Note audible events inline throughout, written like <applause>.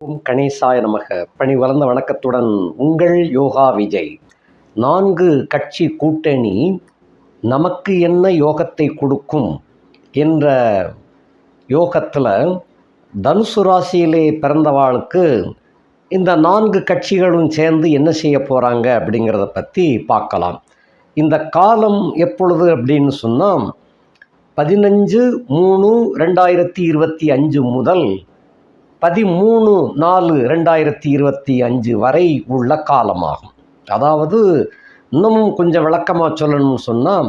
ஓம் கணேசாய நமக. பணி வளர்ந்த வணக்கத்துடன் உங்கள் யோகா விஜய். நான்கு கட்சி கூட்டணி நமக்கு என்ன யோகத்தை கொடுக்கும் என்ற யோகத்தில் தனுசு ராசியிலே பிறந்தவாளுக்கு இந்த நான்கு கட்சிகளும் சேர்ந்து என்ன செய்ய போகிறாங்க அப்படிங்கிறத பற்றி பார்க்கலாம். இந்த காலம் எப்பொழுது அப்படின்னு சொன்னால் பதினஞ்சு மூணு ரெண்டாயிரத்தி இருபத்தி அஞ்சு முதல் பதிமூணு நாலு ரெண்டாயிரத்தி இருபத்தி அஞ்சு வரை உள்ள காலமாகும். அதாவது இன்னமும் கொஞ்சம் விளக்கமாக சொல்லணும்னு சொன்னால்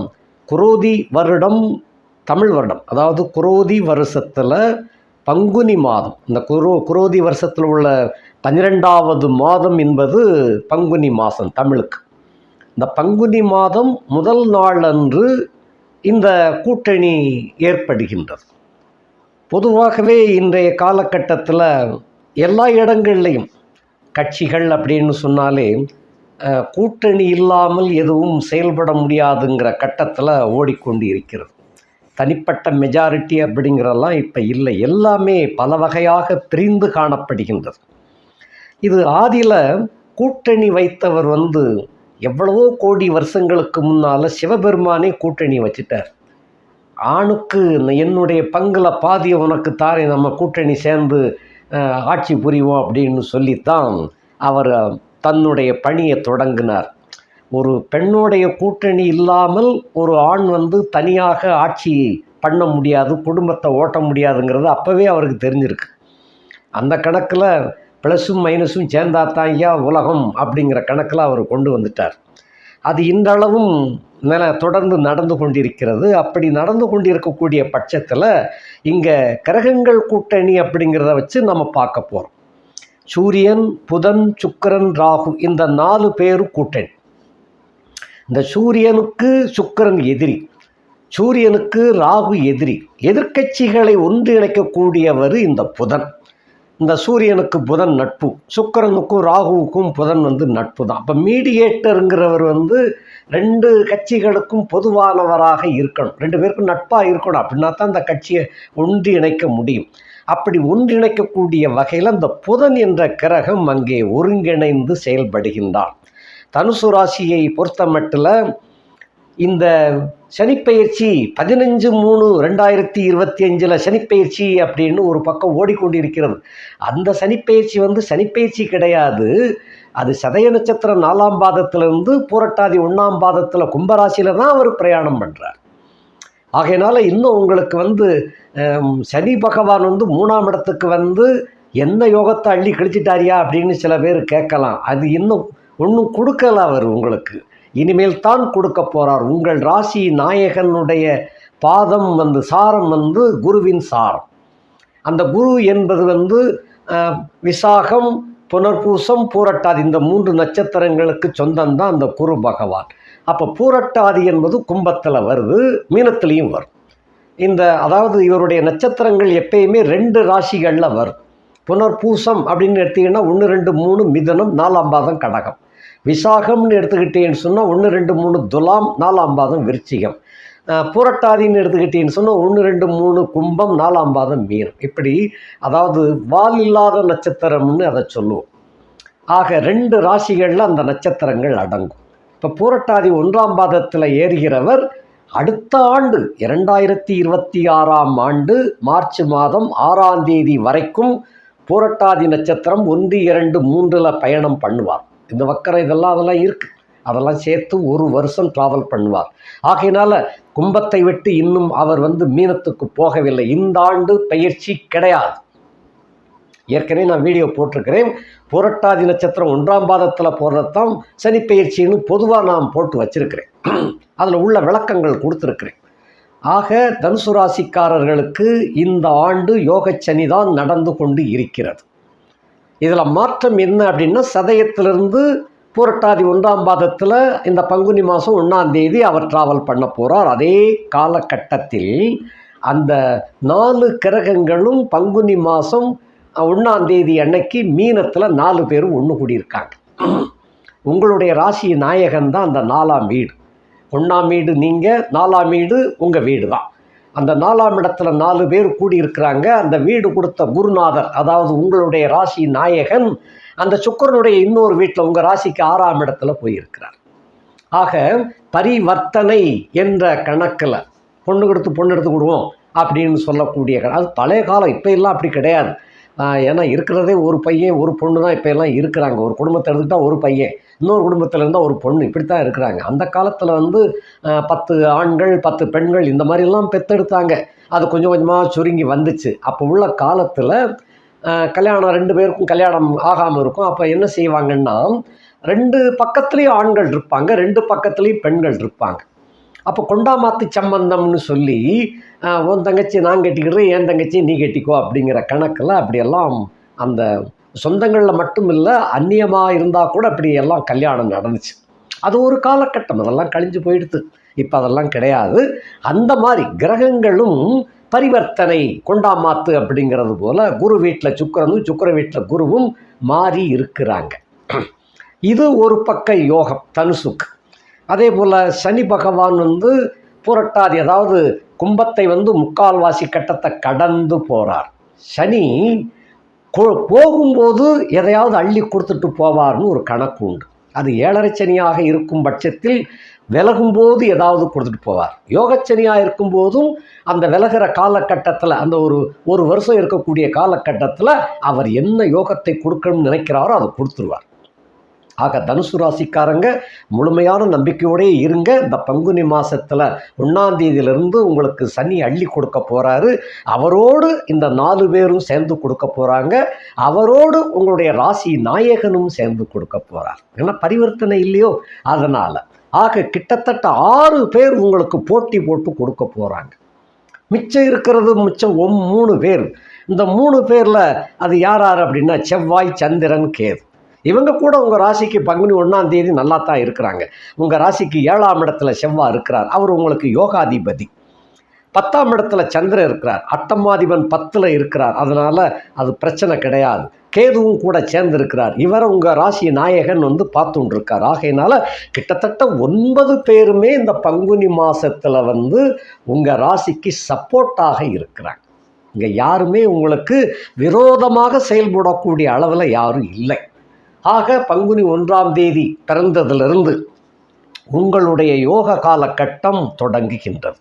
குரோதி வருடம் தமிழ் வருடம். அதாவது குரோதி வருஷத்தில் பங்குனி மாதம். இந்த குரோ குரோதி வருஷத்தில் உள்ள பன்னிரெண்டாவது மாதம் என்பது பங்குனி மாதம் தமிழுக்கு. இந்த பங்குனி மாதம் முதல் நாள் அன்று இந்த கூட்டணி ஏற்படுகின்றது. பொதுவாகவே இன்றைய காலகட்டத்தில் எல்லா இடங்கள்லையும் கட்சிகள் அப்படின்னு சொன்னாலே கூட்டணி இல்லாமல் எதுவும் செயல்பட முடியாதுங்கிற கட்டத்தில் ஓடிக்கொண்டு இருக்கிறது தனிப்பட்ட மெஜாரிட்டி அப்படிங்கிறதெல்லாம் இப்போ இல்லை. எல்லாமே பல வகையாக பிரிந்து காணப்படுகின்றது. இது ஆதியில் கூட்டணி வைத்தவர் வந்து எவ்வளவோ கோடி வருஷங்களுக்கு முன்னால் சிவபெருமானே கூட்டணி வச்சுட்டார். ஆணுக்கு என்னுடைய பங்கில் பாதியை உனக்கு தாரே நம்ம கூட்டணி சேர்ந்து ஆட்சி புரிவோம் அப்படின்னு சொல்லித்தான் அவர் தன்னுடைய பணியை தொடங்கினார். ஒரு பெண்ணுடைய கூட்டணி இல்லாமல் ஒரு ஆண் வந்து தனியாக ஆட்சி பண்ண முடியாது குடும்பத்தை ஓட்ட முடியாதுங்கிறது அப்போவே அவருக்கு தெரிஞ்சிருக்கு. அந்த கணக்கில் ப்ளஸும் மைனஸும் சேர்ந்தாத்தான் ஐயா உலகம் அப்படிங்கிற கணக்கில் அவர் கொண்டு வந்துட்டார். அது இன்றளவும் நில தொடர்ந்து நடந்து கொண்டிருக்கிறது. அப்படி நடந்து கொண்டிருக்கக்கூடிய பட்சத்தில் இங்கே கிரகங்கள் கூட்டணி அப்படிங்கிறத வச்சு நம்ம பார்க்க போகிறோம் சூரியன் புதன் சுக்கிரன் ராகு இந்த நாலு பேரும் கூட்டணி. இந்த சூரியனுக்கு சுக்கிரன் எதிரி சூரியனுக்கு ராகு எதிரி எதிர்க்கட்சிகளை ஒன்றிணைக்கக்கூடியவர் இந்த புதன். இந்த சூரியனுக்கு புதன் நட்பு சுக்கிரனுக்கும் ராகுவுக்கும் புதன் வந்து நட்பு தான் அப்போ மீடியேட்டருங்கிறவர் வந்து ரெண்டு கட்சிகளுக்கும் பொதுவானவராக இருக்கணும். ரெண்டு பேருக்கும் நட்பாக இருக்கணும். அப்படின்னா தான் அந்த கட்சியை ஒன்றிணைக்க முடியும். அப்படி ஒன்றிணைக்கக்கூடிய வகையில் அந்த புதன் என்ற கிரகம் அங்கே ஒருங்கிணைந்து செயல்படுகின்றான். தனுசு ராசியை பொறுத்த மட்டில் இந்த சனிப்பெயர்ச்சி பதினஞ்சு மூணு ரெண்டாயிரத்தி இருபத்தி அஞ்சில் சனிப்பெயர்ச்சி அப்படின்னு ஒரு பக்கம் ஓடிக்கொண்டிருக்கிறது. அந்த சனிப்பெயர்ச்சி வந்து சனிப்பெயர்ச்சி கிடையாது. அது சதய நட்சத்திரம் நாலாம் பாதத்திலிருந்து பூரட்டாதி ஒன்றாம் பாதத்தில் கும்பராசியில் தான் அவர் பிரயாணம் பண்ணுறார் ஆகையினால இன்னும் உங்களுக்கு வந்து சனி பகவான் வந்து மூணாம் இடத்துக்கு வந்து என்ன யோகத்தை அள்ளி கழிச்சிட்டாரியா அப்படின்னு சில பேர் கேட்கலாம். அது இன்னும் ஒன்றும் கொடுக்கல அவர் உங்களுக்கு. இனிமேல் தான் கொடுக்க போகிறார் உங்கள் ராசி நாயகனுடைய பாதம் வந்து சாரம் வந்து குருவின் சாரம். அந்த குரு என்பது வந்து விசாகம் புனர்பூசம் பூரட்டாதி. இந்த மூன்று நட்சத்திரங்களுக்கு சொந்தம்தான் அந்த குரு பகவான். அப்போ பூரட்டாதி என்பது கும்பத்தில் வருது மீனத்துலேயும் வரும். இந்த அதாவது இவருடைய நட்சத்திரங்கள் எப்பயுமே ரெண்டு ராசிகளில் வரும். புனர்பூசம் அப்படின்னு எடுத்திங்கன்னா ஒன்று ரெண்டு மூணு மிதனம் நாலாம் பாதம் கடகம். விசாகம்னு எடுத்துக்கிட்டேன்னு சொன்னால் ஒன்று ரெண்டு மூணு துலாம் நாலாம் பாதம் விருச்சிகம். புரட்டாதின்னு எடுத்துக்கிட்டேன்னு சொன்னால் ஒன்று ரெண்டு மூணு கும்பம் நாலாம் பாதம் மீனம். இப்படி அதாவது வால் இல்லாத நட்சத்திரம்னு அதை சொல்லுவோம். ஆக ரெண்டு ராசிகளில் அந்த நட்சத்திரங்கள் அடங்கும். இப்போ பூரட்டாதி ஒன்றாம் பாதத்தில் ஏறுகிறவர் அடுத்த ஆண்டு இரண்டாயிரத்தி இருபத்தி ஆறாம் ஆண்டு மார்ச் மாதம் ஆறாம் தேதி வரைக்கும் பூரட்டாதி நட்சத்திரம் ஒன்று இரண்டு மூன்றில் பயணம் பண்ணுவார். இந்த வக்கரை இதெல்லாம் அதெல்லாம் இருக்குது அதெல்லாம் சேர்த்து ஒரு வருஷம் ட்ராவல் பண்ணுவார். ஆகையினால கும்பத்தை விட்டு இன்னும் அவர் வந்து மீனத்துக்கு போகவில்லை. இந்த ஆண்டு பயிற்சி கிடையாது. ஏற்கனவே நான் வீடியோ போட்டிருக்கிறேன். புரட்டாதி நட்சத்திரம் ஒன்றாம் பாதத்தில் போடுறது சனி பயிற்சின்னு பொதுவாக நான் போட்டு வச்சிருக்கிறேன். <clears throat> அதில் உள்ள விளக்கங்கள் கொடுத்துருக்கிறேன். ஆக தனுசு ராசிக்காரர்களுக்கு இந்த ஆண்டு யோக சனி தான் நடந்து கொண்டு இருக்கிறது. இதில் மாற்றம் என்ன அப்படின்னா சதயத்திலிருந்து புரட்டாதி ஒன்றாம் பாதத்தில் இந்த பங்குனி மாதம் ஒன்றாம் தேதி அவர் ட்ராவல் பண்ண போகிறார் அதே காலகட்டத்தில் அந்த நாலு கிரகங்களும் பங்குனி மாதம் ஒன்றாம் தேதி அன்னைக்கு மீனத்தில் நாலு பேரும் ஒன்று கூடியிருக்காங்க. உங்களுடைய ராசி நாயகன் தான் அந்த நாலாம் வீடு. ஒன்றாம் வீடு நீங்கள் நாலாம் வீடு உங்கள் வீடு தான் அந்த நாலாம் இடத்துல நாலு பேர் கூடியிருக்கிறாங்க. அந்த வீடு கொடுத்த குருநாதர் அதாவது உங்களுடைய ராசி நாயகன் அந்த சுக்கரனுடைய இன்னொரு வீட்டில் உங்கள் ராசிக்கு ஆறாம் இடத்துல போயிருக்கிறார். ஆக பரிவர்த்தனை என்ற கணக்கில் பொண்ணு கொடுத்து பொண்ணு எடுத்து கொடுவோம் அப்படின்னு சொல்லக்கூடிய அது பழைய காலம் இப்போ எல்லாம் அப்படி கிடையாது. ஏன்னா இருக்கிறதே ஒரு பையன் ஒரு பொண்ணு தான் இப்போ எல்லாம் இருக்கிறாங்க. ஒரு குடும்பத்தை எடுத்துக்கிட்டால் ஒரு பையன். இன்னொரு குடும்பத்தில் இருந்தால் ஒரு பொண்ணு இப்படி தான் இருக்கிறாங்க. அந்த காலத்தில் வந்து பத்து ஆண்கள் பத்து பெண்கள் இந்த மாதிரிலாம் பெத்தெடுத்தாங்க. அது கொஞ்சம் கொஞ்சமாக சுருங்கி வந்துச்சு. அப்போ உள்ள காலத்தில் கல்யாணம் ரெண்டு பேருக்கும் கல்யாணம் ஆகாமல் இருக்கும். அப்போ என்ன செய்வாங்கன்னா ரெண்டு பக்கத்துலேயும் ஆண்கள் இருப்பாங்க ரெண்டு பக்கத்துலேயும் பெண்கள் இருப்பாங்க. அப்போ கொண்டாமாத்து சம்பந்தம்னு சொல்லி உன் தங்கச்சி நான் கட்டிக்கிறேன் என் தங்கச்சி நீ கட்டிக்கோ அப்படிங்கிற கணக்கில் அப்படியெல்லாம் அந்த சொந்தங்களில் மட்டும் இல்லை அந்நியமாக இருந்தால் கூட அப்படி எல்லாம் கல்யாணம் நடந்துச்சு. அது ஒரு காலகட்டம். அதெல்லாம் கழிஞ்சு போயிடுது இப்போ அதெல்லாம் கிடையாது. அந்த மாதிரி கிரகங்களும் பரிவர்த்தனை கொண்டாமாத்து அப்படிங்கிறது போல் குரு வீட்டில் சுக்கரனும் சுக்கர வீட்டில் குருவும் மாறி இருக்கிறாங்க. இது ஒரு பக்க யோகம் தனுசுக்கு. அதே போல் சனி பகவான் வந்து புரட்டாதி அதாவது கும்பத்தை வந்து முக்கால்வாசி கட்டத்தை கடந்து போகிறார் சனி போகும்போது எதையாவது அள்ளி கொடுத்துட்டு போவார்னு ஒரு கணக்கு உண்டு. அது ஏழரை சனியாக இருக்கும் பட்சத்தில் விலகும்போது ஏதாவது கொடுத்துட்டு போவார். யோகச்சனியாக இருக்கும்போதும் அந்த விலகிற காலகட்டத்தில் அந்த ஒரு ஒரு வருஷம் இருக்கக்கூடிய காலகட்டத்தில் அவர் என்ன யோகத்தை கொடுக்கணும்னு நினைக்கிறாரோ அதை கொடுத்துருவார். ஆக தனுசு ராசிக்காரங்க முழுமையான நம்பிக்கையோடே இருங்க. இந்த பங்குனி மாதத்தில் ஒன்றாந்தேதியிலிருந்து உங்களுக்கு சனி அள்ளி கொடுக்க போகிறாரு அவரோடு இந்த நாலு பேரும் சேர்ந்து கொடுக்க போகிறாங்க அவரோடு உங்களுடைய ராசி நாயகனும் சேர்ந்து கொடுக்க போகிறார் ஏன்னா பரிவர்த்தனை இல்லையோ? அதனால். ஆக கிட்டத்தட்ட ஆறு பேர் உங்களுக்கு போட்டி போட்டு கொடுக்க போகிறாங்க மிச்சம் இருக்கிறது மிச்சம் ஒம் மூணு பேர். இந்த மூணு பேரில் அது யார் யார் அப்படின்னா செவ்வாய் சந்திரன் கேது. இவங்க கூட உங்கள் ராசிக்கு பங்குனி ஒன்றாம் தேதி நல்லா தான் இருக்கிறாங்க. உங்கள் ராசிக்கு ஏழாம் இடத்துல செவ்வாய் இருக்கிறார். அவர் உங்களுக்கு யோகாதிபதி. பத்தாம் இடத்துல சந்திரன் இருக்கிறார். அட்டமாதிபன் பத்தில் இருக்கிறார். அதனால் அது பிரச்சனை கிடையாது. கேதுவும் கூட சேர்ந்திருக்கிறார். இவரை உங்கள் ராசி நாயகன் வந்து பார்த்துட்டு ஆகையினால கிட்டத்தட்ட ஒன்பது பேருமே இந்த பங்குனி மாதத்தில் வந்து உங்கள் ராசிக்கு சப்போர்ட்டாக இருக்கிறாங்க. இங்கே யாருமே உங்களுக்கு விரோதமாக செயல்படக்கூடிய அளவில் யாரும் இல்லை. ஆக பங்குனி ஒன்றாம் தேதி பிறந்ததிலிருந்து உங்களுடைய யோக காலகட்டம் தொடங்குகின்றது.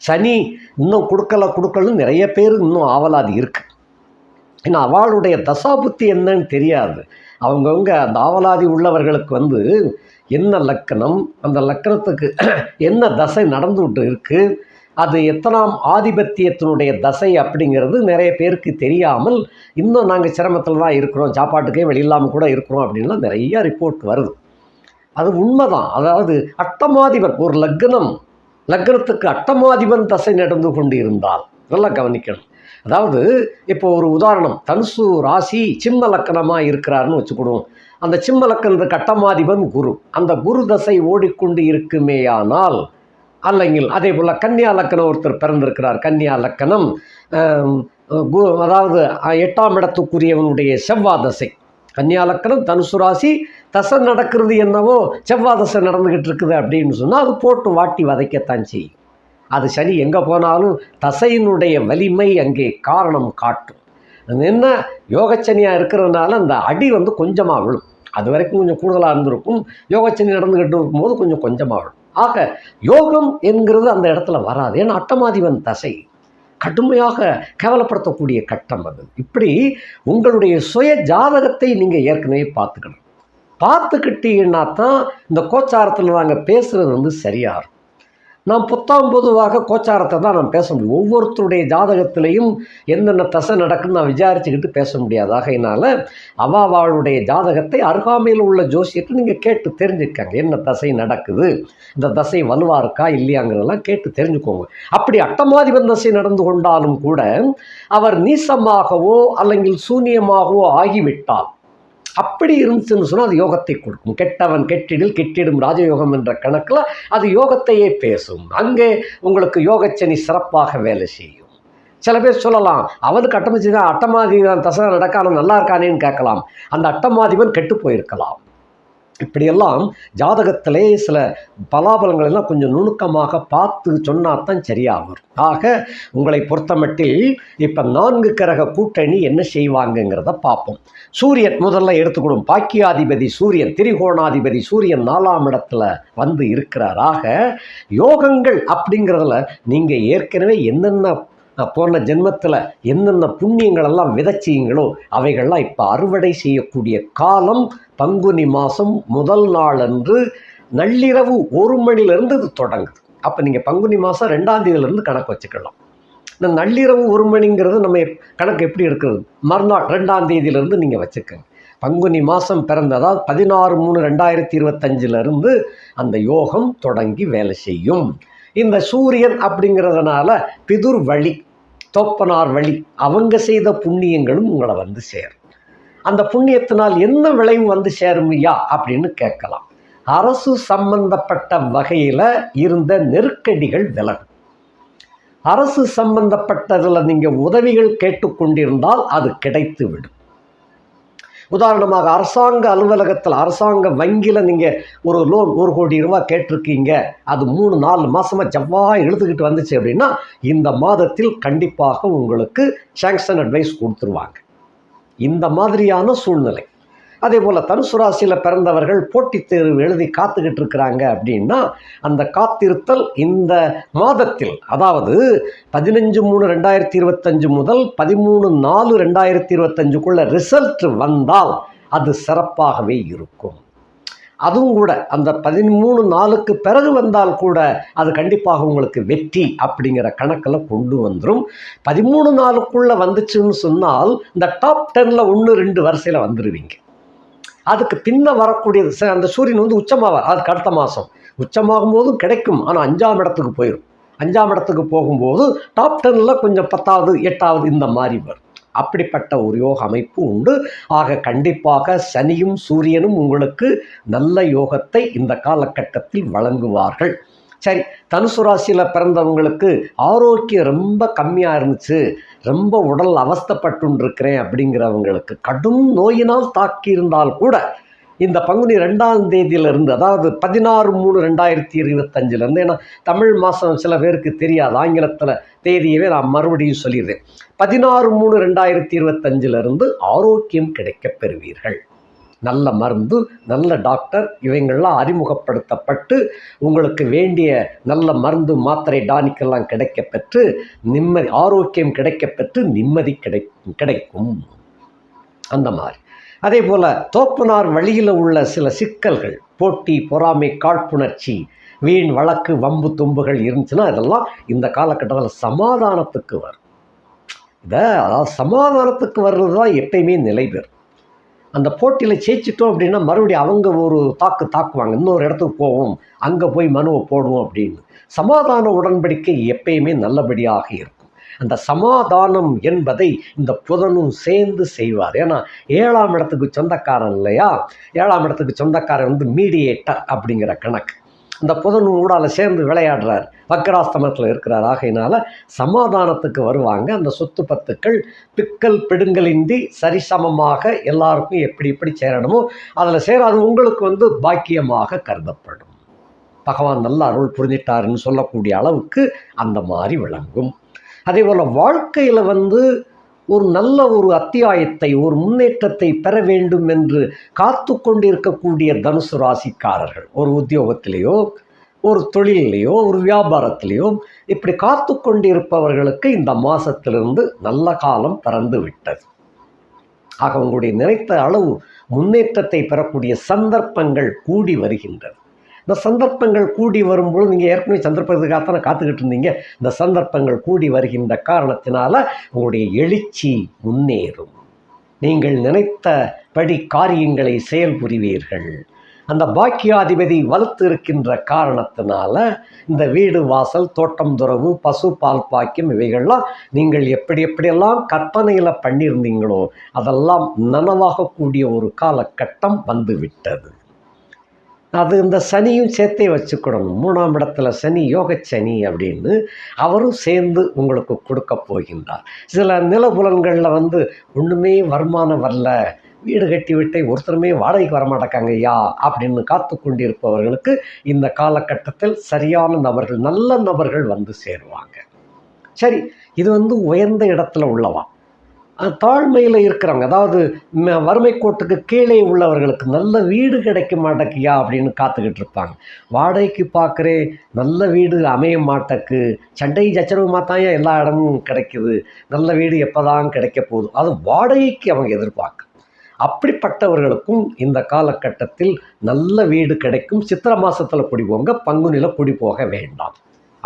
சனி இன்னும் கொடுக்கல கொடுக்கலன்னு நிறைய பேர் இன்னும் ஆவலாதி இருக்கு. ஏன்னா அவளுடைய தசாபுத்தி என்னன்னு தெரியாது. அவங்கவுங்க அந்த ஆவலாதி உள்ளவர்களுக்கு வந்து என்ன லக்கணம் அந்த லக்கணத்துக்கு <clears throat> என்ன தசை நடந்துகிட்டு இருக்குது அது எத்தனாம் ஆதிபத்தியத்தினுடைய தசை அப்படிங்கிறது நிறைய பேருக்கு தெரியாமல் இன்னும் நாங்கள் சிரமத்தில் தான் இருக்கிறோம். சாப்பாட்டுக்கே வெளியில்லாமல் கூட இருக்கிறோம் அப்படின்லாம் நிறைய ரிப்போர்ட் வருது. அது உண்மைதான். அதாவது அட்டமாதிபன் ஒரு லக்னம் லக்னத்துக்கு அட்டமாதிபன் தசை நடந்து கொண்டு இருந்தால் நல்லா கவனிக்கணும். அதாவது இப்போ ஒரு உதாரணம். தனுசு ராசி சிம்ம லக்கணமாக இருக்கிறாருன்னு வச்சுக்கிடுவோம் அந்த சிம்ம லக்கணத்துக்கு அட்டமாதிபன் குரு. அந்த குரு தசை ஓடிக்கொண்டு இருக்குமேயானால் அல்லங்கில் அதே போல் கன்னியா லக்கணம் ஒருத்தர் பிறந்திருக்கிறார். கன்னியா லக்கணம் கு- அதாவது எட்டாம் இடத்துக்குரியவனுடைய செவ்வாய் தசை. கன்னியா லக்கணம் தனுசு ராசி தசை நடக்கிறது என்னவோ செவ்வாதசை நடந்துக்கிட்டு இருக்குது அப்படின்னு சொன்னால் அது போட்டு வாட்டி வதைக்கத்தான் செய்யும். அது சனி எங்கே போனாலும் தசையினுடைய வலிமை அங்கே காரணம் காட்டும். அது என்ன யோகச்சனியாக இருக்கிறதுனால அந்த அடி வந்து கொஞ்சமாக விழும். அது வரைக்கும் கொஞ்சம் கூடுதலாக இருந்திருக்கும். யோகச்சனி நடந்துக்கிட்டு இருக்கும்போது கொஞ்சம் கொஞ்சமாக விழும். ஆக யோகம் என்கிறது அந்த இடத்துல வராது. ஏன்னா அட்டமாதிபன் தசை கடுமையாக கேவலப்படுத்தக்கூடிய கட்டம் அது. இப்படி உங்களுடைய சுய ஜாதகத்தை நீங்கள் ஏற்கனவே பார்த்துக்கணும். பார்த்துக்கிட்டீங்கன்னா தான் இந்த கோச்சாரத்தில் நாங்கள் பேசுகிறது வந்து சரியாக இருக்கும். நாம் புத்தாம் பொதுவாக கோச்சாரத்தை தான் நாம் பேச முடியும். ஒவ்வொருத்தருடைய ஜாதகத்திலையும் என்னென்ன தசை நடக்குன்னு நான் விசாரிச்சுக்கிட்டு பேச முடியாது. ஆகையினால ஜாதகத்தை அருகாமையில் உள்ள ஜோசியத்தை நீங்கள் கேட்டு தெரிஞ்சுக்கங்க. என்ன தசை நடக்குது? இந்த தசை வலுவாக இருக்கா? இல்லையாங்கிறதெல்லாம் கேட்டு தெரிஞ்சுக்கோங்க. அப்படி அட்டமாதிபன் தசை நடந்து கொண்டாலும் கூட அவர் நீசமாகவோ அல்லங்கில் சூனியமாகவோ ஆகிவிட்டால் அப்படி இருந்துச்சுன்னு சொன்னால் அது யோகத்தை கொடுக்கும். கெட்டவன் கெட்டிடில் கெட்டிடும் ராஜயோகம் என்ற கணக்கில் அது யோகத்தையே பேசும். அங்கே உங்களுக்கு யோகச்சனி சிறப்பாக வேலை செய்யும். சில பேர் சொல்லலாம் அவனுக்கு அட்டமச்சி தான் அட்டமாதிபன் தசை நடக்க அவன் நல்லா இருக்கானேன்னு கேட்கலாம். அந்த அட்டமாதிபன் கெட்டு போயிருக்கலாம். இப்படியெல்லாம் ஜாதகத்திலே சில பலாபலங்கள் எல்லாம் கொஞ்சம் நுணுக்கமாக பார்த்து சொன்னால் தான் சரியாக வரும் ஆக உங்களை பொறுத்தமட்டில் இப்போ நான்கு கிரக கூட்டணி என்ன செய்வாங்கங்கிறத பார்ப்போம். சூரியன் முதல்ல எடுத்துக்கணும் பாக்கியாதிபதி சூரியன் திரிகோணாதிபதி சூரியன் நாலாம் இடத்துல வந்து இருக்கிறாராக யோகங்கள் அப்படிங்கிறதுல நீங்கள் ஏற்கனவே என்னென்ன போன ஜென்மத்தில் என்னென்ன புண்ணியங்களெல்லாம் விதைச்சிங்களோ அவைகள்லாம் இப்போ அறுவடை செய்யக்கூடிய காலம் பங்குனி மாதம் முதல் நாள் அன்று நள்ளிரவு ஒரு மணிலேருந்து இது தொடங்குது. அப்போ நீங்கள் பங்குனி மாதம் ரெண்டாம் தேதியிலேருந்து கணக்கு வச்சுக்கலாம். இந்த நள்ளிரவு ஒரு மணிங்கிறது நம்ம கணக்கு எப்படி எடுக்கிறது? மறுநாள் ரெண்டாம் தேதியிலேருந்து நீங்கள் வச்சுக்கோங்க. பங்குனி மாதம் பிறந்ததால் பதினாறு மூணு ரெண்டாயிரத்தி இருபத்தஞ்சிலிருந்து அந்த யோகம் தொடங்கி வேலை செய்யும். இந்த சூரியன் அப்படிங்கிறதுனால பிதுர் வழி தோப்பனார் வழி அவங்க செய்த புண்ணியங்களும் உங்களை வந்து சேரும். அந்த புண்ணியத்தினால் என்ன விளைவு வந்து சேரும் ஐயா அப்படின்னு கேட்கலாம். அரசு சம்பந்தப்பட்ட வகையில் இருந்த நெருக்கடிகள் விலகும். அரசு சம்பந்தப்பட்டதில் நீங்கள் உதவிகள் கேட்டுக்கொண்டிருந்தால் அது கிடைத்து விடும் உதாரணமாக அரசாங்க அலுவலகத்தில் அரசாங்க வங்கியில் நீங்கள் ஒரு லோன் ஒரு கோடி ரூபா கேட்டிருக்கீங்க. அது மூணு நாலு மாதமாக செவ்வாய் இழுத்துக்கிட்டு வந்துச்சு அப்படின்னா இந்த மாதத்தில் கண்டிப்பாக உங்களுக்கு சாங்ஷன் அட்வைஸ் கொடுத்துருவாங்க. இந்த மாதிரியான சூழ்நிலை. அதே போல் தனுசு ராசியில் பிறந்தவர்கள் போட்டித் தேர்வு எழுதி காத்துக்கிட்டு இருக்கிறாங்க அப்படின்னா அந்த காத்திருத்தல் இந்த மாதத்தில் அதாவது பதினஞ்சு மூணு ரெண்டாயிரத்தி இருபத்தஞ்சு முதல் பதிமூணு நாலு ரெண்டாயிரத்தி இருபத்தஞ்சுக்குள்ள ரிசல்ட் வந்தால் அது சிறப்பாகவே இருக்கும். அதுவும் கூட அந்த பதிமூணு நாளுக்கு பிறகு வந்தால் கூட அது கண்டிப்பாக உங்களுக்கு வெற்றி அப்படிங்கிற கணக்கில் கொண்டு வந்துடும் பதிமூணு நாளுக்குள்ளே வந்துச்சுன்னு சொன்னால் இந்த டாப் டெனில் ஒன்று ரெண்டு வரிசையில் வந்துடுவீங்க அதுக்கு பின்ன வரக்கூடியது ச- அந்த சூரியன் வந்து உச்சமாவார். அதுக்கு அடுத்த மாதம் உச்சமாகும் போதும் கிடைக்கும். ஆனால் அஞ்சாம் இடத்துக்கு போயிடும் அஞ்சாம் இடத்துக்கு போகும்போது டாப் டென்னில் கொஞ்சம் பத்தாவது எட்டாவது இந்த மாதிரி வரும். அப்படிப்பட்ட ஒரு யோக அமைப்பு உண்டு. ஆக கண்டிப்பாக சனியும் சூரியனும் உங்களுக்கு நல்ல யோகத்தை இந்த காலகட்டத்தில் வழங்குவார்கள். சரி தனுசு ராசியில் பிறந்தவங்களுக்கு ஆரோக்கியம் ரொம்ப கம்மியாக இருந்துச்சு. ரொம்ப உடல் அவஸ்தப்பட்டுருக்கிறேன் அப்படிங்கிறவங்களுக்கு கடும் நோயினால் தாக்கியிருந்தால் கூட இந்த பங்குனி ரெண்டாம் தேதியிலிருந்து அதாவது பதினாறு மூணு ரெண்டாயிரத்தி இருபத்தஞ்சிலேருந்து ஏன்னா தமிழ் மாதம் சில பேருக்கு தெரியாது ஆங்கிலத்தில் தேதியவே நான் மறுபடியும் சொல்லிடுறேன். பதினாறு மூணு ரெண்டாயிரத்தி இருபத்தஞ்சிலிருந்து ஆரோக்கியம் கிடைக்கப் பெறுவீர்கள். நல்ல மருந்து நல்ல டாக்டர் இவங்கள்லாம் அறிமுகப்படுத்தப்பட்டு உங்களுக்கு வேண்டிய நல்ல மருந்து மாத்திரை டானிக்கெல்லாம் கிடைக்கப்பெற்று நிம்மதி ஆரோக்கியம் கிடைக்கப்பெற்று நிம்மதி கிடை கிடைக்கும். அந்த மாதிரி. அதே போல் தோப்பனார் வழியில் உள்ள சில சிக்கல்கள் போட்டி பொறாமை காழ்ப்புணர்ச்சி வீண் வழக்கு வம்பு தும்புகள் இருந்துச்சுன்னா இதெல்லாம் இந்த காலகட்டத்தில் சமாதானத்துக்கு வரும். இதை அதாவது சமாதானத்துக்கு வர்றது தான் எப்பயுமே நிலை பெறும். அந்த போட்டியில் ஜெயிச்சிட்டோம் அப்படின்னா மறுபடியும் அவங்க ஒரு தாக்கு தாக்குவாங்க. இன்னொரு இடத்துக்கு போவோம். அங்கே போய் மனுவை போடுவோம் அப்படின்னு. சமாதான உடன்படிக்கை எப்பயுமே நல்லபடியாக இருக்கும். அந்த சமாதானம் என்பதை இந்த புதனும் சேர்ந்து செய்வார். ஏன்னா ஏழாம் இடத்துக்கு சொந்தக்காரன் இல்லையா? ஏழாம் இடத்துக்கு சொந்தக்காரன் வந்து மீடியேட்டர் அப்படிங்கிற கணக்கு. இந்த புதன் ஊடால சேர்ந்து விளையாடுறார். வக்கராஸ்தமத்தில் இருக்கிறார். ஆகையினால சமாதானத்துக்கு வருவாங்க. அந்த சொத்து பத்துக்கள் பிக்கல் பிடுங்கலின்றி சரிசமமாக எல்லாருக்கும் எப்படி எப்படி சேரணுமோ அதில் சேர அது உங்களுக்கு வந்து பாக்கியமாக கருதப்படும். பகவான் நல்ல அருள் புரிஞ்சிட்டாருன்னு சொல்லக்கூடிய அளவுக்கு அந்த மாதிரி விளங்கும். அதே போல் வாழ்க்கையில் வந்து ஒரு நல்ல ஒரு அத்தியாயத்தை ஒரு முன்னேற்றத்தை பெற வேண்டும் என்று காத்து கொண்டிருக்கக்கூடிய தனுசு ராசிக்காரர்கள். ஒரு உத்தியோகத்திலேயோ ஒரு தொழிலையோ ஒரு வியாபாரத்திலேயோ இப்படி காத்து கொண்டிருப்பவர்களுக்கு இந்த மாதத்திலிருந்து நல்ல காலம் பிறந்து விட்டது. ஆக உங்களுடைய நினைத்த அளவு முன்னேற்றத்தை பெறக்கூடிய சந்தர்ப்பங்கள் கூடி வருகின்றது இந்த சந்தர்ப்பங்கள் கூடி வரும்போது நீங்கள் ஏற்கனவே சந்தர்ப்பத்துக்காகத்தானே காத்துக்கிட்டு இருந்தீங்க. இந்த சந்தர்ப்பங்கள் கூடி வருகின்ற காரணத்தினால உங்களுடைய எழுச்சி முன்னேறும். நீங்கள் நினைத்தபடி காரியங்களை செயல்புரிவீர்கள் அந்த பாக்கியாதிபதி வலுத்து இருக்கின்ற காரணத்தினால இந்த வீடு வாசல் தோட்டம் துறவு பசு பால் பாக்கியம் இவைகள்லாம் நீங்கள் எப்படி எப்படியெல்லாம் கற்பனையில் பண்ணியிருந்தீங்களோ அதெல்லாம் நனவாகக்கூடிய ஒரு காலகட்டம் வந்து விட்டது அது இந்த சனியும் சேர்த்தே வச்சுக்கிடணும் மூணாம் இடத்துல சனி யோக சனி அப்படின்னு அவரும் சேர்ந்து உங்களுக்கு கொடுக்க போகின்றார். சில நிலபுலன்களில் வந்து ஒன்றுமே வருமானம் வரல. வீடு கட்டி விட்டே ஒருத்தருமே வாடகைக்கு வரமாட்டேக்காங்க ஐயா அப்படின்னு காத்து கொண்டிருப்பவர்களுக்கு இந்த காலகட்டத்தில் சரியான நபர்கள் நல்ல நபர்கள் வந்து சேருவாங்க. சரி இது வந்து உயர்ந்த இடத்துல உள்ளவா? தாழ்மையில் இருக்கிறவங்க அதாவது வறுமை கோட்டுக்கு கீழே உள்ளவர்களுக்கு நல்ல வீடு கிடைக்க மாட்டேக்கியா அப்படின்னு காத்துக்கிட்டு இருப்பாங்க. வாடகைக்கு பார்க்குறே நல்ல வீடு அமைய மாட்டேக்கு. சண்டை சச்சரவுமா தான் எல்லா இடமும் கிடைக்குது. நல்ல வீடு எப்போ தான் கிடைக்க போகுது? அது வாடகைக்கு அவங்க எதிர்பார்க்க. அப்படிப்பட்டவர்களுக்கும் இந்த காலகட்டத்தில் நல்ல வீடு கிடைக்கும். சித்திரை மாதத்தில் குடி போங்க பங்குனியில் குடி போக வேண்டாம்.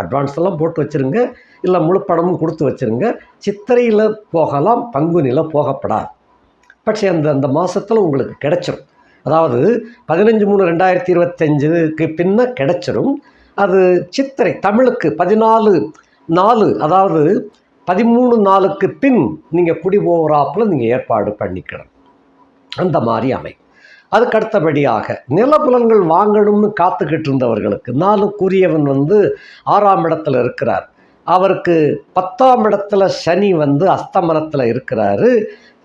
அட்வான்ஸ் எல்லாம் போட்டு வச்சுருங்க. இல்லை முழு பணமும் கொடுத்து வச்சுருங்க. சித்திரையில் போகலாம் பங்குனியில் போகப்படாது. பட்சே அந்த அந்த மாதத்தில் உங்களுக்கு கிடச்சிரும். அதாவது பதினஞ்சு மூணு ரெண்டாயிரத்தி இருபத்தஞ்சுக்கு பின்ன கிடச்சிரும். அது சித்திரை தமிழுக்கு பதினாலு நாலு அதாவது பதிமூணு நாளுக்கு பின் நீங்கள் குடி போகிறாப்புல நீங்கள் ஏற்பாடு பண்ணிக்கணும் அந்த மாதிரி அமைக்கும் அதுக்கு அடுத்தபடியாக நிலப்புலன்கள் வாங்கணும்னு காத்துக்கிட்டு இருந்தவர்களுக்கு நாலுக்குரியவன் வந்து ஆறாம் இடத்துல இருக்கிறார். அவருக்கு பத்தாம் இடத்துல சனி வந்து அஸ்தமனத்தில் இருக்கிறாரு.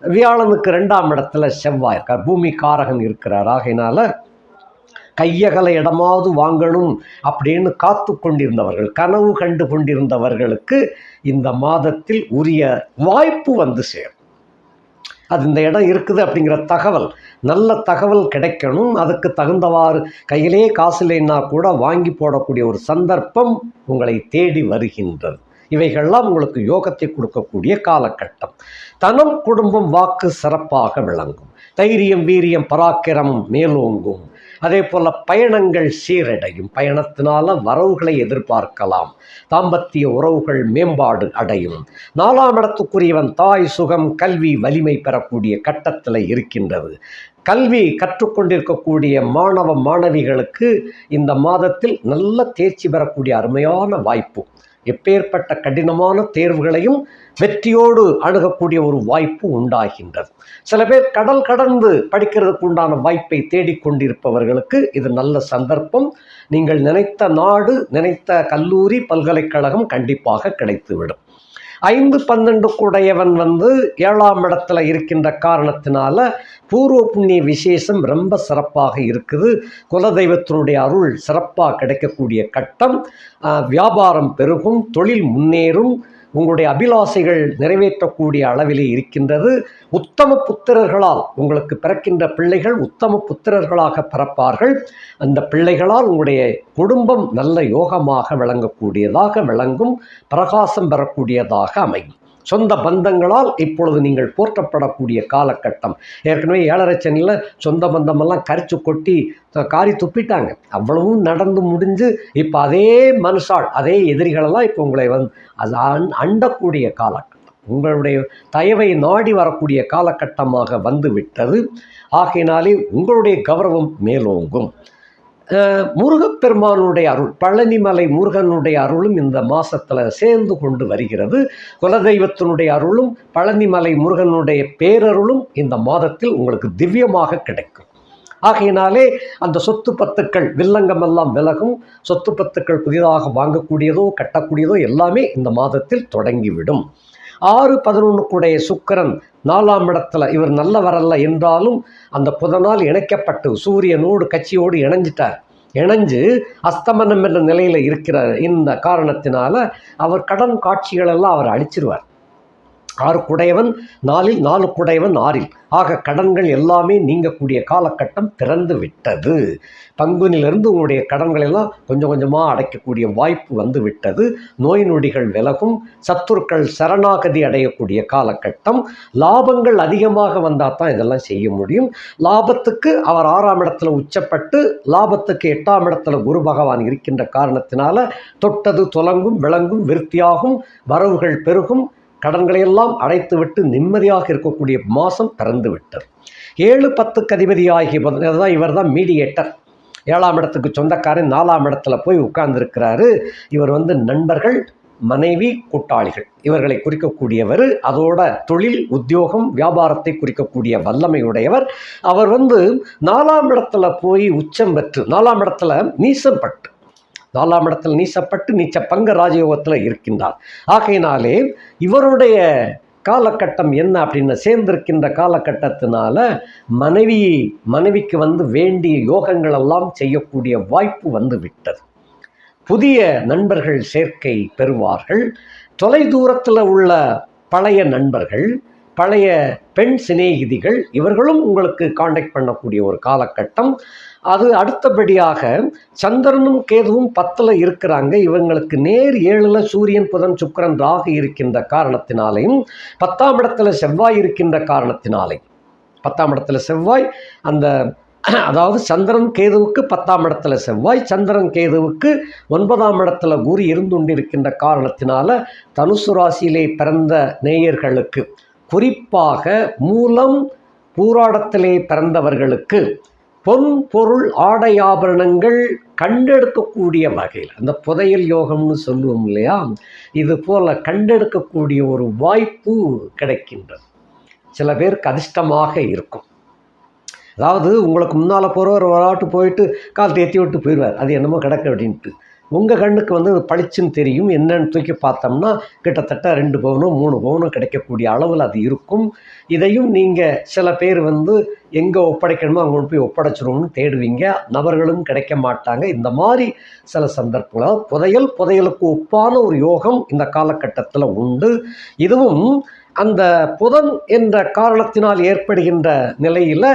வியாழனுக்கு ரெண்டாம் இடத்துல செவ்வாய் இருக்கார். பூமி காரகன் இருக்கிறார். ஆகையினால கையகல இடமாவது வாங்கணும் அப்படின்னு காத்து கொண்டிருந்தவர்கள் கனவு கண்டு கொண்டிருந்தவர்களுக்கு இந்த மாதத்தில் உரிய வாய்ப்பு வந்து சேரும். அது இந்த இடம் இருக்குது அப்படிங்கிற தகவல் நல்ல தகவல் கிடைக்கணும். அதுக்கு தகுந்தவாறு கையிலே காசு இல்லைன்னா கூட வாங்கி போடக்கூடிய ஒரு சந்தர்ப்பம் உங்களை தேடி வருகின்றது. இவைகள்லாம் உங்களுக்கு யோகத்தை கொடுக்கக்கூடிய காலகட்டம். தனம் குடும்பம் வாக்கு சிறப்பாக விளங்கும். தைரியம் வீரியம் பராக்கிரமம் மேலோங்கும். அதே போல் பயணங்கள் சீரடையும். பயணத்தினால வரவுகளை எதிர்பார்க்கலாம். தாம்பத்திய உறவுகள் மேம்பாடு அடையும். நாலாம் இடத்துக்குரியவன் தாய் சுகம் கல்வி வலிமை பெறக்கூடிய கட்டத்தில் இருக்கின்றது. கல்வி கற்றுக்கொண்டிருக்கக்கூடிய மாணவ மாணவிகளுக்கு இந்த மாதத்தில் நல்ல தேர்ச்சி பெறக்கூடிய அருமையான வாய்ப்பு. எப்பேற்பட்ட கடினமான தேர்வுகளையும் வெற்றியோடு அணுகக்கூடிய ஒரு வாய்ப்பு உண்டாகின்றது. சில பேர் கடல் கடந்து படிக்கிறதுக்கு உண்டான வாய்ப்பை தேடிக்கொண்டிருப்பவர்களுக்கு இது நல்ல சந்தர்ப்பம். நீங்கள் நினைத்த நாடு நினைத்த கல்லூரி பல்கலைக்கழகம் கண்டிப்பாக கிடைத்துவிடும். ஐந்து பன்னெண்டுக்குடையவன் வந்து ஏழாம் இடத்துல இருக்கின்ற காரணத்தினால பூர்வ புண்ணிய விசேஷம் ரொம்ப சிறப்பாக இருக்குது. குலதெய்வத்தினுடைய அருள் சிறப்பாக கிடைக்கக்கூடிய கட்டம். வியாபாரம் பெருகும் தொழில் முன்னேறும். உங்களுடைய அபிலாசைகள் நிறைவேற்றக்கூடிய அளவிலே இருக்கின்றது. உத்தம புத்திரர்களால் உங்களுக்கு பிறக்கின்ற பிள்ளைகள் உத்தம புத்திரர்களாக பிறப்பார்கள். அந்த பிள்ளைகளால் உங்களுடைய குடும்பம் நல்ல யோகமாக விளங்கக்கூடியதாக விளங்கும் பிரகாசம் பெறக்கூடியதாக அமையும். சொந்த பந்தங்களால் இப்பொழுது நீங்கள் போற்றப்படக்கூடிய காலகட்டம். ஏற்கனவே ஏழரை சனியில் சொந்த பந்தமெல்லாம் கரிச்சு கொட்டி காரி துப்பிட்டாங்க. அவ்வளவும் நடந்து முடிஞ்சு இப்போ அதே மனுஷால் அதே எதிரிகளெல்லாம் இப்போ உங்களை வந்து அது அண் அண்டக்கூடிய காலகட்டம். உங்களுடைய தயவை நாடி வரக்கூடிய காலகட்டமாக வந்து விட்டது ஆகையினாலே உங்களுடைய கௌரவம் மேலோங்கும். முருகப்பெருமானுடைய அருள் பழனிமலை முருகனுடைய அருளும் இந்த மாதத்தில் சேர்ந்து கொண்டு வருகிறது. குலதெய்வத்தினுடைய அருளும் பழனிமலை முருகனுடைய பேரருளும் இந்த மாதத்தில் உங்களுக்கு திவ்யமாக கிடைக்கும். ஆகையினாலே அந்த சொத்து பத்துக்கள் வில்லங்கம் எல்லாம் விலகும். சொத்து பத்துக்கள் புதிதாக வாங்கக்கூடியதோ கட்டக்கூடியதோ எல்லாமே இந்த மாதத்தில் தொடங்கிவிடும். ஆறு பதினொன்றுக்குடைய சுக்கிரன் நாலாம் இடத்துல இவர் நல்லவரல்ல என்றாலும் அந்த புதனால் இணைக்கப்பட்டு சூரியனோடு கட்சியோடு இணைஞ்சிட்டார். இணைஞ்சு அஸ்தமனம் என்ற நிலையில் இருக்கிற இந்த காரணத்தினால அவர் கடன் காட்சிகளெல்லாம் அவர் அழிச்சிருவார். ஆறு குடையவன் நாலில் நாலு குடையவன் ஆறில். ஆக கடன்கள் எல்லாமே நீங்கக்கூடிய காலகட்டம் திறந்து விட்டது. பங்குனிலிருந்து உங்களுடைய கடன்கள் எல்லாம் கொஞ்சம் கொஞ்சமாக அடைக்கக்கூடிய வாய்ப்பு வந்து விட்டது. நோய் நொடிகள் விலகும். சத்துருக்கள் சரணாகதி அடையக்கூடிய காலகட்டம். லாபங்கள் அதிகமாக வந்தால் தான் இதெல்லாம் செய்ய முடியும். லாபத்துக்கு அவர் ஆறாம் இடத்துல உச்சப்பட்டு லாபத்துக்கு எட்டாம் இடத்துல குரு பகவான் இருக்கின்ற காரணத்தினால தொட்டது துலங்கும் விளங்கும் விருத்தியாகும் வரவுகள் பெருகும். கடன்களையெல்லாம் அடைத்துவிட்டு நிம்மதியாக இருக்கக்கூடிய மாதம் பிறந்து விட்டது ஏழு பத்துக்கு அதிபதியாகிய தான் இவர் தான் மீடியேட்டர் ஏழாம் இடத்துக்கு சொந்தக்காரன் நாலாம் இடத்துல போய் உட்கார்ந்துருக்கிறாரு. இவர் வந்து நண்பர்கள் மனைவி கூட்டாளிகள். இவர்களை குறிக்கக்கூடியவர் அதோட தொழில் உத்தியோகம் வியாபாரத்தை குறிக்கக்கூடிய வல்லமையுடையவர். அவர் வந்து நாலாம் இடத்துல போய் உச்சம் பெற்று நாலாம் இடத்துல நீசம் பட்டு நாலாம் இடத்தில் நீசப்பட்டு நீச்ச பங்க ராஜயோகத்தில் இருக்கின்றார். ஆகையினாலே இவருடைய காலகட்டம் என்ன அப்படின்னு சேர்ந்திருக்கின்ற காலகட்டத்தினால மனைவி மனைவிக்கு வந்து வேண்டிய யோகங்கள் எல்லாம் செய்யக்கூடிய வாய்ப்பு வந்து விட்டது புதிய நண்பர்கள் சேர்க்கை பெறுவார்கள். தொலைதூரத்தில் உள்ள பழைய நண்பர்கள் பழைய பெண் சிநேகிதிகள் இவர்களும் உங்களுக்கு காண்டாக்ட் பண்ணக்கூடிய ஒரு காலகட்டம். அது அடுத்தபடியாக சந்திரனும் கேதுவும் பத்தில் இருக்கிறாங்க. இவங்களுக்கு நேர் ஏழில் சூரியன் புதன் சுக்கரன் ராகு இருக்கின்ற காரணத்தினாலையும் பத்தாம் இடத்துல செவ்வாய் இருக்கின்ற காரணத்தினாலே பத்தாம் இடத்துல செவ்வாய் அந்த அதாவது சந்திரன் கேதுவுக்கு பத்தாம் இடத்துல செவ்வாய் சந்திரன் கேதுவுக்கு ஒன்பதாம் இடத்துல குரு இருந்துண்டிருக்கின்ற காரணத்தினால தனுசு ராசியிலே பிறந்த நேயர்களுக்கு குறிப்பாக மூலம் பூராடத்திலே பிறந்தவர்களுக்கு பொன் பொருள் ஆடை ஆபரணங்கள் கண்டெடுக்கக்கூடிய வகையில். அந்த புதையல் யோகம்னு சொல்லுவோம் இல்லையா? இது போல் கண்டெடுக்கக்கூடிய ஒரு வாய்ப்பு கிடைக்கின்றது. சில பேருக்கு அதிர்ஷ்டமாக இருக்கும். அதாவது உங்களுக்கு முன்னால் போகிறவர் ஒரு ஆட்டு போயிட்டு கால் தேத்தி விட்டு போயிடுவார் அது என்னமோ கிடக்கு அப்படின்ட்டு. உங்கள் கண்ணுக்கு வந்து அது பளிச்சுன்னு தெரியும். என்னன்னு தூக்கி பார்த்தோம்னா கிட்டத்தட்ட ரெண்டு பவுனும் மூணு பவுனும் கிடைக்கக்கூடிய அளவில் அது இருக்கும். இதையும் நீங்கள் சில பேர் வந்து எங்கே ஒப்படைக்கணுமோ அங்கே போய் ஒப்படைச்சிருவோம்னு தேடுவீங்க. நபர்களும் கிடைக்க மாட்டாங்க. இந்த மாதிரி சில சந்தர்ப்பங்கள் புதையல் புதையலுக்கு ஒப்பான ஒரு யோகம் இந்த காலகட்டத்தில் உண்டு. இதுவும் அந்த புதன் என்ற காரணத்தினால் ஏற்படுகின்ற நிலையில்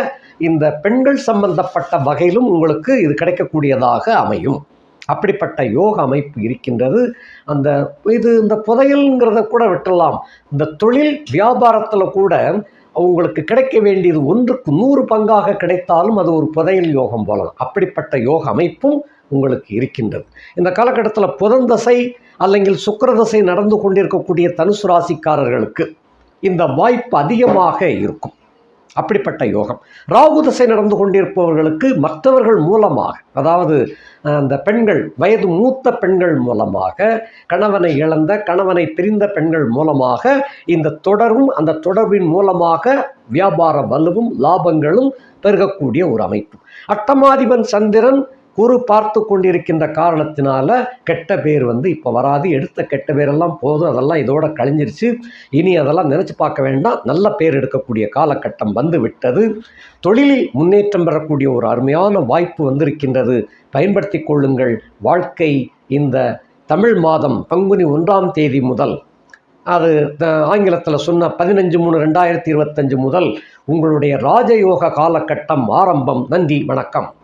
இந்த பெண்கள் சம்பந்தப்பட்ட வகையிலும் உங்களுக்கு இது கிடைக்கக்கூடியதாக அமையும். அப்படிப்பட்ட யோக அமைப்பு இருக்கின்றது. அந்த இது இந்த புதையல்ங்கிறத கூட விட்டுடலாம் இந்த தொழில் வியாபாரத்தில் கூட அவங்களுக்கு கிடைக்க வேண்டியது ஒன்றுக்கு நூறு பங்காக கிடைத்தாலும் அது ஒரு புதையல் யோகம் போலலாம் அப்படிப்பட்ட யோக அமைப்பும் உங்களுக்கு இருக்கின்றது. இந்த காலகட்டத்தில் புதந்தசை அல்லங்கில் சுக்கரதசை நடந்து கொண்டிருக்கக்கூடிய தனுசு ராசிக்காரர்களுக்கு இந்த வாய்ப்பு அதிகமாக இருக்கும். அப்படிப்பட்ட யோகம். ராகு தசை நடந்து கொண்டிருப்பவர்களுக்கு மற்றவர்கள் மூலமாக அதாவது அந்த பெண்கள் வயது மூத்த பெண்கள் மூலமாக கணவனை இழந்த கணவனை பிரிந்த பெண்கள் மூலமாக இந்த தொடரும் அந்த தொடர்பின் மூலமாக வியாபார வலுவும் லாபங்களும் பெருகக்கூடிய ஒரு அமைப்பு. அட்டமாதிபன் சந்திரன் குரு பார்த்து கொண்டிருக்கின்ற காரணத்தினால கெட்ட பேர் வந்து இப்போ வராது. எடுத்த கெட்ட பேரெல்லாம் போதும். அதெல்லாம் இதோட கழிஞ்சிருச்சு. இனி அதெல்லாம் நினச்சி பார்க்க வேண்டாம். நல்ல பேர் எடுக்கக்கூடிய காலகட்டம் வந்து விட்டது. தொழிலில் முன்னேற்றம் பெறக்கூடிய ஒரு அருமையான வாய்ப்பு வந்திருக்கின்றது. பயன்படுத்தி கொள்ளுங்கள். வாழ்க்கை இந்த தமிழ் மாதம் பங்குனி ஒன்றாம் தேதி முதல் அது ஆங்கிலத்தில் சொன்ன பதினஞ்சு மூணு ரெண்டாயிரத்தி இருபத்தஞ்சு முதல் உங்களுடைய ராஜயோக காலகட்டம் ஆரம்பம். நன்றி. வணக்கம்.